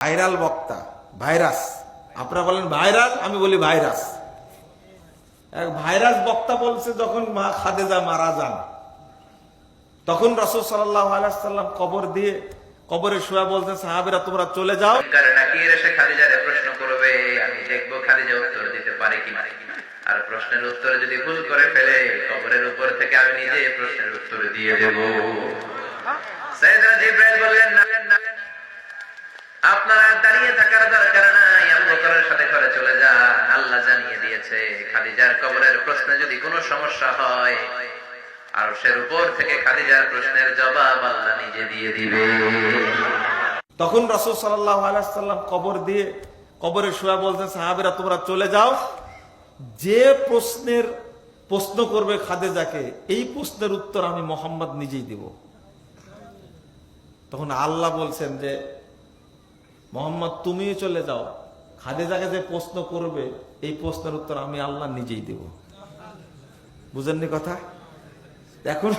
Viral বক্তা virus. আপনারা বলেন ভাইরাস আমি বলি ভাইরাস। এক ভাইরাস বক্তা বলছে যখন মা খাদেজা মারা যান তখন রসুল সাল্লাহ আলাইসাল্লাম কবর দিয়ে কবরে শুয়া বলতে সাহাবিরা তোমরা চলে যাও। নাকি এসে খাদিজারে প্রশ্ন করবে আমি দেখব খাদিজা উত্তর দিতে পারে কিনা? আর প্রশ্নের উত্তর যদি ভুল করে ফেলে কবরের উপর থেকে আমি নিজে প্রশ্নের উত্তর দিয়ে দেব। জিব্রাইল বললেন না না, আপনারা দাঁড়িয়ে থাকার দরকার নাই আবু বকরের সাথে করে চলে যান আল্লাহ জানিয়ে দিয়েছে খাদিজার কবরের প্রশ্নে যদি কোনো সমস্যা হয় আর সের উপর থেকে খাদিজার প্রশ্নের জবাব আল্লাহ নিজে দিয়ে দিবে। তখন রসুল সাল্লাহ আলাইসাল্লাম কবর দিয়ে কবরে শুয়া বলতেন সাহাবিরা, তোমরা চলে যাও। যে প্রশ্নের প্রশ্ন করবে খাদেজাকে, এই প্রশ্নের উত্তর আমি মোহাম্মদ নিজেই দেব। তখন আল্লাহ বলছেন যে, মোহাম্মদ, তুমিও চলে যাও। খাদেজাকে যে প্রশ্ন করবে এই প্রশ্নের উত্তর আমি আল্লাহ নিজেই দেব। বুঝেননি কথা? এখন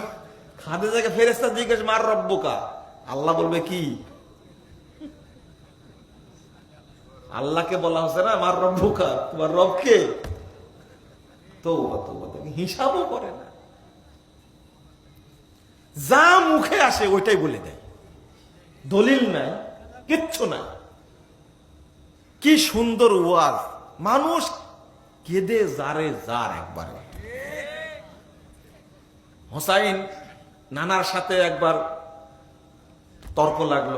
খাদেজাকে ফেরেস্তা জিজ্ঞেস, মার রব্বকা? আল্লাহ বলবে, কি? আল্লাহকে বলা হচ্ছে না আমার রব্বুকা? তোমার রবকে? তো হিসাবও করে না। যা মুখে আসে ওইটাই বলে দেয়। দলিল নাই, কিচ্ছু নাই। কি সুন্দর ওয়াজ। মানুষ কেঁদে জারে জার একবারে। হোসাইন নানার সাথে একবার তর্ক লাগল।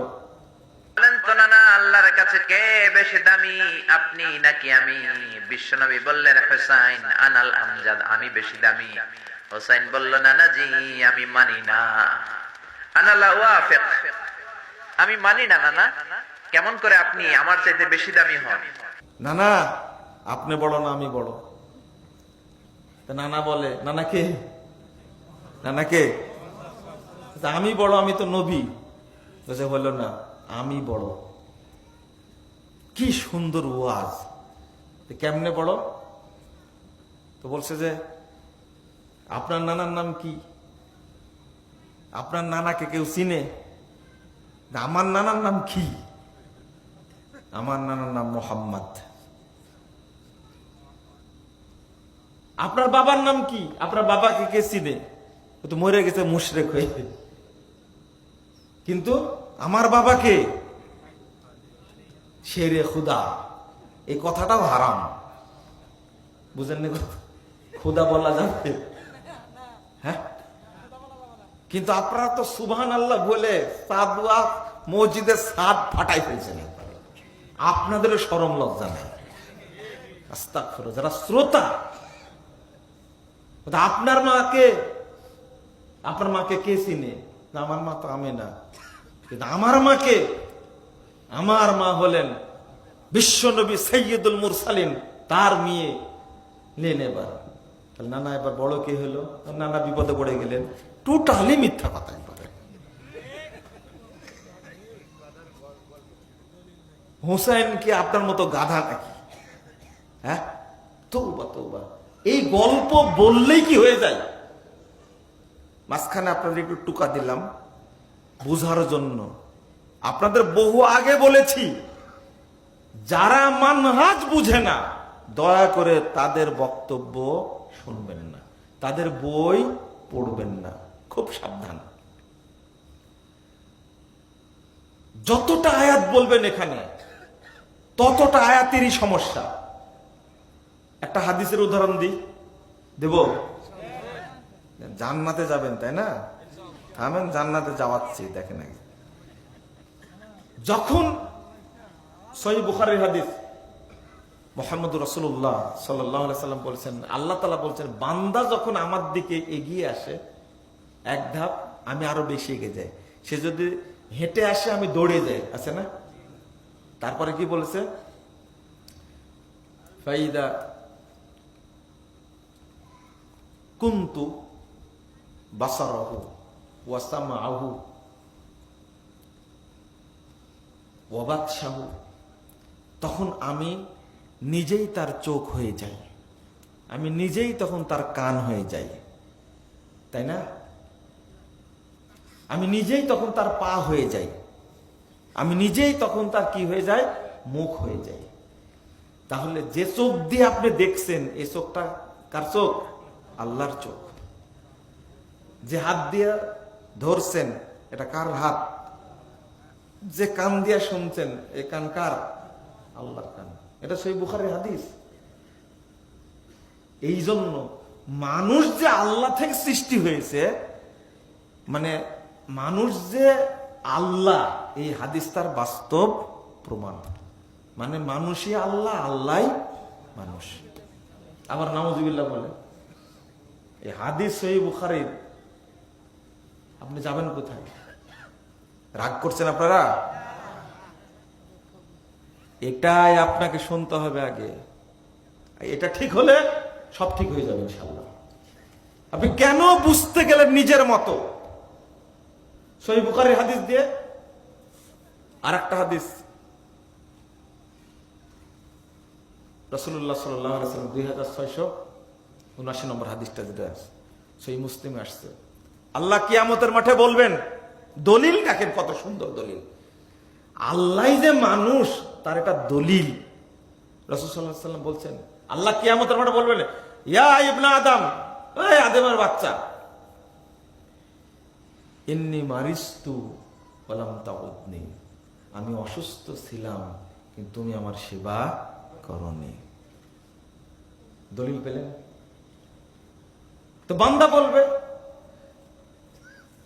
বলেন তো না না আল্লাহর কাছে কে বেশি দামি আপনি নাকি আমি? বিশ্বনবী বললেন হোসাইন আনাল আমজাদ আমি বেশি দামি। হোসাইন বলল না না আমি মানি না। আনালা ওয়াফিক আমি মানি না না না কেমন করে আপনি আমার চাইতে বেশি দামি হন? না না আপনি বড় না আমি বড়? নানা বলে, নানা কে? নানা কে? আমি বড়, আমি তো নবী। বলছে বলল না, আমি বড়। কি সুন্দর ওয়াজ। কেমনে বড়? তো বলছে যে, আপনার নানার নাম কি? আপনার নানাকে কেউ চিনে? আমার নানার নাম কি? আমার নানার নাম মোহাম্মদ। আপনার বাবার নাম কি? আপনার বাবাকে কে চিনে তো মরে গেছে, মুশরেক হয়ে। কিন্তু আমার বাবাকে শেরে খুদা। এই কথাটাও হারাম। বুঝেননি কথা? খুদা বলা যাবে? হ্যাঁ? কিন্তু আপনারা তো সুবহান আল্লাহ বলে সাদুয়া মসজিদের সাদ ফাটাই ফেলছেন একবারে। আপনাদের সরম লজ্জা নেই। যারা শ্রোতা আপনার মাকে আপনার মাকে কে চিনে? আমার মা তো আমি না। কিন্তু আমার মাকে? আমার মা হলেন বিশ্বনবী সৈয়দুল মুরসালিন, তার মেয়ে নেন এবার নানা এবার বড় কে হলো? নানা বিপদে পড়ে গেলেন। টোটালি মিথ্যা কথা এবারে। কি আপনার মতো গাধা নাকি? হ্যাঁ তৌবা তৌবা। এই গল্প বললেই কি হয়ে যায়? মাঝখানে আপনাদের একটু টুকা দিলাম, বুঝার জন্য। আপনাদের বহু আগে বলেছি, যারা মানহাজ বুঝে না, দয়া করে তাদের বক্তব্য শুনবেন না, তাদের বই পড়বেন না, খুব সাবধান। যতটা আয়াত বলবেন এখানে, ততটা আয়াতেরই সমস্যা। একটা হাদিসের উদাহরণ দিই। দেব? জান্নাতে যাবেন, তাই না? থামেন, জান্নাতে যাওয়াচ্ছি, দেখেন যখন সহি বুখারের হাদিস, মোহাম্মদ রসুল্লাহ সাল্লাম বলছেন, আল্লাহ তালা বলছেন, বান্দা যখন আমার দিকে এগিয়ে আসে, এক ধাপ আমি আরও বেশি এগিয়ে যাই। সে যদি হেঁটে আসে, আমি দৌড়ে যাই, আছে না? তারপরে কি বলেছে? কুন্তু বাসারহু ওয়াসামাহু ওয়াবাদশাহু তখন আমি নিজেই তার চোখ হয়ে যাই। আমি নিজেই তখন তার কান হয়ে যাই। তাই না? আমি নিজেই তখন তার পা হয়ে যাই। আমি নিজেই তখন তার কি হয়ে যায় মুখ হয়ে যায় তাহলে যে চোখ দিয়ে আপনি দেখছেন, এই চোখটা কার চোখ? আল্লাহর চোখ। যে হাত দিয়া ধরছেন, এটা কার হাত? যে কান দিয়া শুনছেন এই কান কার? আল্লাহর কান। এটা সেই বুখারের হাদিস। এই জন্য মানুষ যে আল্লাহ থেকে সৃষ্টি হয়েছে মানে মানুষ যে আল্লাহ, এই হাদিস তার বাস্তব প্রমাণ। মানে মানুষই আল্লাহ আল্লাহ মানুষ। আবার নামজুবিল্লাহ বলে এই হাদিস সহি বুখারির। আপনি যাবেন কোথায়? রাগ করছেন আপনারা? এটাই আপনাকে শুনতে হবে আগে। এটা ঠিক হলে সব ঠিক হয়ে যাবে ইনশাল্লাহ আপনি কেন বুঝতে গেলেন নিজের মতো? সহি বুখারের হাদিস দিয়ে আর একটা হাদিস রসুল্লাহ সাল্লাম দুই হাজার ছয়শো উনআশি নম্বর হাদিসটা যেটা আছে সেই মুসলিমে আসছে। আল্লাহ কিয়ামতের মাঠে বলবেন, দলিল কাকে? কত সুন্দর দলিল। আল্লাহ যে মানুষ, তার একটা দলিল। রসুল্লাহাম বলছেন, আল্লাহ কিয়ামতের মাঠে বলবেন, ইয়া ইবনা আদম আদমের বাচ্চা। এমনি মারিস্তু বলাম তাবদনি আমি অসুস্থ ছিলাম, কিন্তু তুমি আমার সেবা করনি। দলিল পেলেন? তো বান্দা বলবে,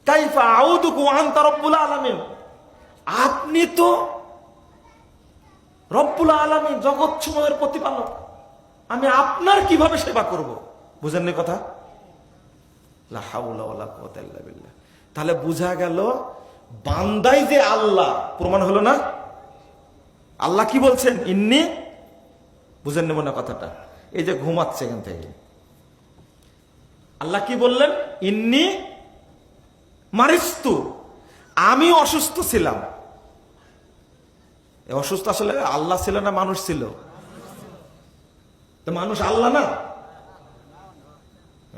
কাইফা আউদুকু আনতা রব্বুল আপনি তো রব্বুল আলামিন জগৎ সময়ের প্রতিপালক। আমি আপনার কীভাবে সেবা করব? বুঝেন কথা? তাহলে বুঝা গেল, বান্দাই যে আল্লাহ, প্রমাণ হলো না? আল্লাহ কি বলছেন? ইন্নি? বুঝেন নেব না কথাটা? এই যে ঘুমাচ্ছে এখান থেকে। আল্লাহ কি বললেন? ইন্নি মারিস্তু। আমি অসুস্থ ছিলাম। অসুস্থ আসলে আল্লাহ ছিল না, মানুষ ছিল। তো মানুষ আল্লাহ না?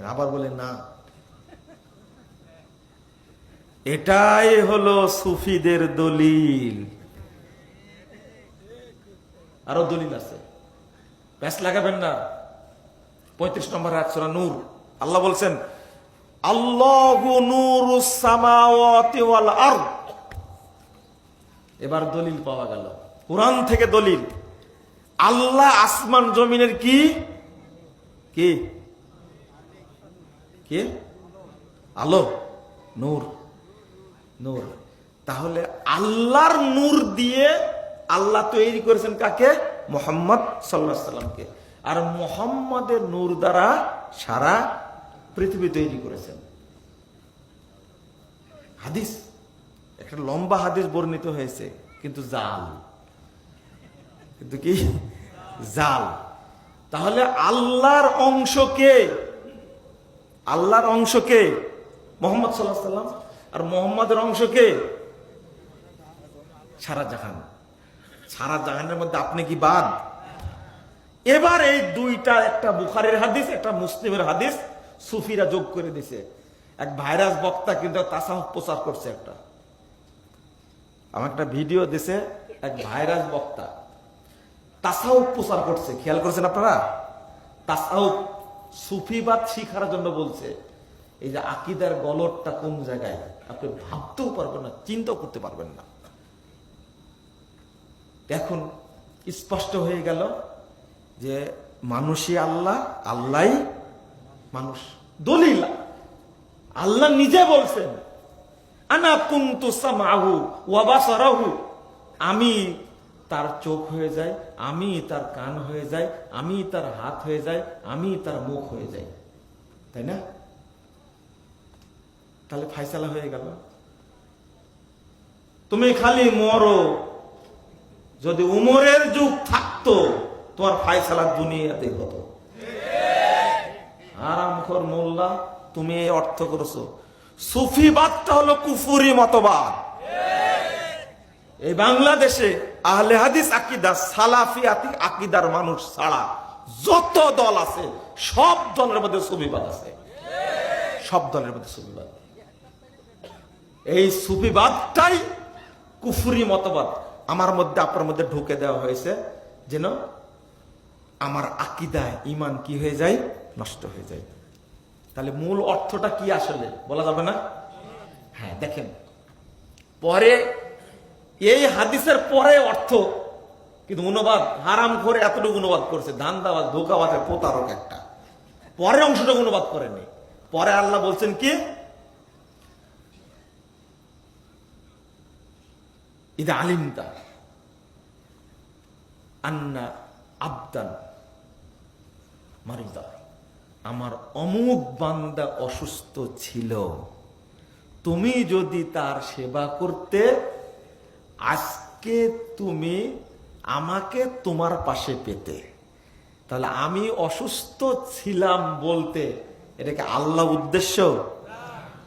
আবার বলে, না। এটাই হলো সুফিদের দলিল। আরও দলিল আছে। প্যাস লাগাবেন না। পঁয়ত্রিশ নম্বর একশোরা নূর। আল্লাহ বলছেন এবার দলিল পাওয়া গেল। কোরআন থেকে দলিল। আল্লাহ আসমান জমিনের কি? কি? আলো, নূর নূর। তাহলে আল্লাহর নূর দিয়ে আল্লাহ তৈরি করেছেন কাকে? মোহাম্মদ সাল্লাহ সাল্লামকে আর মোহাম্মদের নূর দ্বারা সারা পৃথিবী তৈরি করেছেন। হাদিস, একটা লম্বা হাদিস বর্ণিত হয়েছে, কিন্তু জাল। কিন্তু কি? জাল। তাহলে আল্লাহর অংশকে আল্লাহর অংশকে মোহাম্মদ সাল্লাহ সাল্লাম আর মোহাম্মদের অংশকে সারা জাহান। সারা জাহানের মধ্যে আপনি কি বাদ? এবার এই দুইটা, একটা বুখারের হাদিস, একটা মুসলিমের হাদিস। সুফিরা যোগ করে দিছে। এক ভাইরাস বক্তা কিন্তু তাসাহ প্রচার করছে একটা। আমার একটা ভিডিও দিছে এক ভাইরাস বক্তা। তাসাউ প্রচার করছে, খেয়াল করছেন আপনারা? তাসাউ সুফিবাদ শিখার জন্য বলছে, এই যে আকিদার গলটটা কোন জায়গায়? আপনি ভাবতেও পারবেন না, চিন্তাও করতে পারবেন না। এখন স্পষ্ট হয়ে গেল যে মানুষই আল্লাহ আল্লাহ মানুষ। দলিল। আল্লাহ নিজে বলছেন, আনা কুন্তু সামাহু আমি তার চোখ হয়ে যায় আমি তার কান হয়ে যায় আমি তার হাত হয়ে যায় আমি তার মুখ হয়ে যাই। তাই না? তাহলে ফাইসালা হয়ে গেল। তুমি খালি মরো। যদি উমরের যুগ থাকতো, তোমার ফাইসালা দুনিয়াতে হতো। আরামখর মোল্লা, তুমি এই অর্থ করেছ। সুফিবাদটা হলো কুফুরি মতবাদ। এই বাংলাদেশে আহলে হাদিস আকিদা, সালাফি আকিদার মানুষ ছাড়া যত দল আছে, সব দলের মধ্যে সুফিবাদ আছে। সব দলের মধ্যে সুফিবাদ এই সুফিবাদটাই কুফুরি মতবাদ। আমার মধ্যে, আপনার মধ্যে ঢুকে দেওয়া হয়েছে। যেন আমার আকিদায় ইমান কি হয়ে যায়? নষ্ট হয়ে যায়। তাহলে মূল অর্থটা কি আসলে? বলা যাবে না? হ্যাঁ দেখেন। পরে এই হাদিসের পরে অর্থ, কিন্তু অনুবাদ হারাম করে এতটুকু অনুবাদ করছে ধান্দাবাদ ধোকাবাদের প্রতারক একটা। পরে অংশটা অনুবাদ করেনি পরে আল্লাহ বলছেন কি? ইদা আলিমতা আন্না আবদান মারিদা। আমার অমুক বান্দা অসুস্থ ছিল। তুমি যদি তার সেবা করতে, আজকে তুমি আমাকে তোমার পাশে পেতে। তাহলে আমি অসুস্থ ছিলাম বলতে এটাকে আল্লাহ উদ্দেশ্য?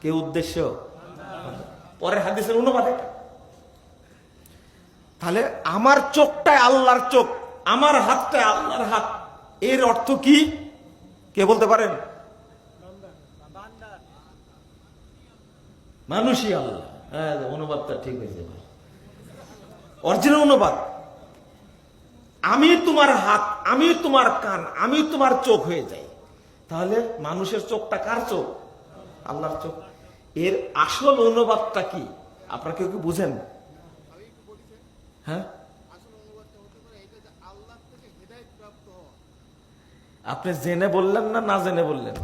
কে উদ্দেশ্য? পরের হাদিসের অনুবাদে। তাহলে আমার চোখটাই আল্লাহর চোখ, আমার হাতটাই আল্লাহর হাত। এর অর্থ কি? কে বলতে পারেন? মানুষই আল্লাহ। হ্যাঁ অনুবাদটা ঠিক হয়েছে অরিজিনাল অনুবাদ। আমি তোমার হাত আমি তোমার কান আমি তোমার চোখ হয়ে যাই। তাহলে মানুষের চোখটা কার চোখ? আল্লাহর চোখ। এর আসল অনুবাদটা কি? আপনারা কেউ কি বুঝেন? হ্যাঁ? আপনি জেনে বললেন না না জেনে বললেন?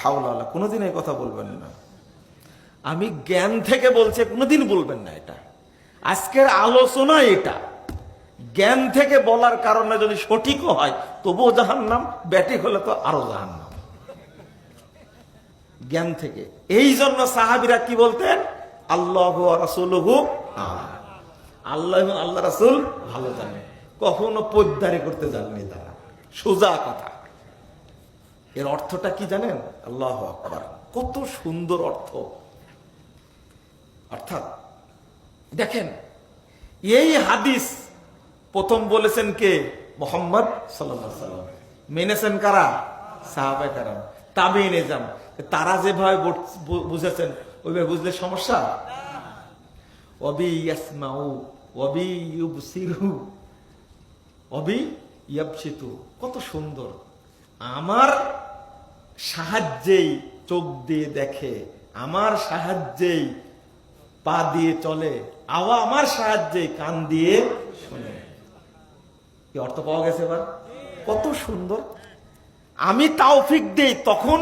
হাওলা কোনোদিন এই কথা বলবেন না। আমি জ্ঞান থেকে বলছি, কোনোদিন বলবেন না এটা। আজকের আলোচনা এটা। জ্ঞান থেকে বলার কারণে যদি সঠিকও হয়, তবুও জাহান নাম ব্যাটিক হলে তো আরও জাহান নাম জ্ঞান থেকে। এই জন্য সাহাবিরা কি বলতেন? আল্লাহ রাসুলহু আল্লাহ আল্লাহ রাসুল ভালো জানে। কখনো পদ্মারি করতে জানেনি তারা। সোজা কথা। এর অর্থটা কি জানেন? আল্লাহ আকবার। কত সুন্দর অর্থ। অর্থাৎ, দেখেন, এই হাদিস প্রথম বলেছেন কে? মোহাম্মদ সাল্লাম মেনেছেন কারা? সাহাবে কারাম। তাবে নিজাম তারা যেভাবে বুঝেছেন, ওইভাবে বুঝলে সমস্যা? অবি ইয়াসমাউ অবি ইউবসিরু অবি ইয়াবসিতু কত সুন্দর। আমার সাহায্যেই চোখ দিয়ে দেখে, আমার সাহায্যেই পা দিয়ে চলে, আওয়া আমার সাহায্যে কান দিয়ে শুনে। কি অর্থ পাওয়া গেছে এবার? কত সুন্দর। আমি তাওফিক দেই তখন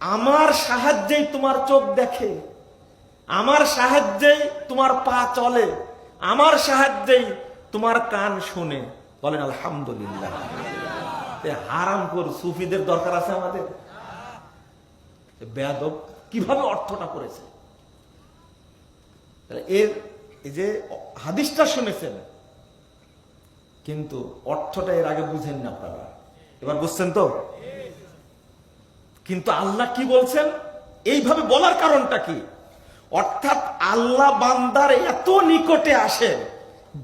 আমার সাহায্যেই তোমার চোখ দেখে, আমার সাহায্যেই তোমার পা চলে, আমার সাহায্যেই তোমার কান শুনে। বলেন, আলহামদুলিল্লাহ। হারাম কর সুফিদের দরকার আছে আমাদের? বেয়াদব কীভাবে অর্থটা করেছে? এর যে হাদিসটা শুনেছেন, কিন্তু অর্থটা এর আগে বুঝেন না আপনারা। এবার বুঝছেন তো? কিন্তু আল্লাহ কি বলছেন? এইভাবে বলার কারণটা কি? অর্থাৎ আল্লাহ বান্দার এত নিকটে আসে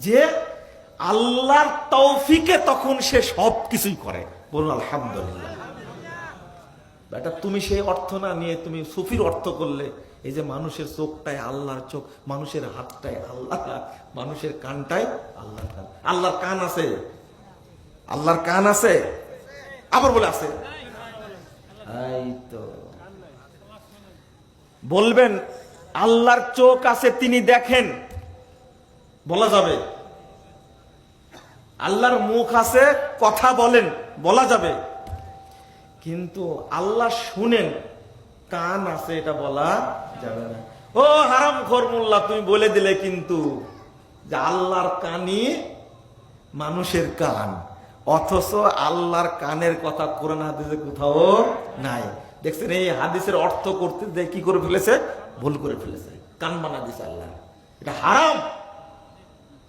যে আল্লাহর তৌফিকে তখন সে সব কিছুই করে। বলুন, আলহামদুলিল্লাহ। বেটা, তুমি সেই অর্থ না নিয়ে তুমি সুফির অর্থ করলে, এই যে মানুষের চোখটাই আল্লাহর চোখ, মানুষের হাতটাই আল্লাহ, মানুষের কানটাই আল্লাহর কান। আল্লাহর কান আছে। আল্লাহর কান আছে। আবার বলে আছে। বলবেন, আল্লাহর চোখ আছে, তিনি দেখেন। বলা যাবে। আল্লাহর মুখ আছে, কথা বলেন, বলা যাবে। কিন্তু আল্লাহ শুনেন, কান আছে, এটা বলা যাবে না। ও হারাম খরমুল্লাহ তুমি বলে দিলে কিন্তু যে আল্লাহর কানই মানুষের কান। অথচ আল্লাহর কানের কথা কোরআন হাদিসে কোথাও নাই। দেখছেন, এই হাদিসের অর্থ করতে যে কি করে ফেলেছে? ভুল করে ফেলেছে। কান বানা দিছে আল্লাহ। এটা হারাম।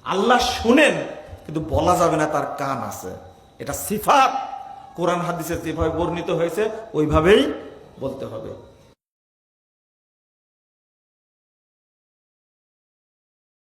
আল্লাহ শুনেন কিন্তু বলা যাবে না তার কান আছে। এটা সিফাত। কোরআন হাদিসে যেভাবে বর্ণিত হয়েছে, ওইভাবেই বলতে হবে।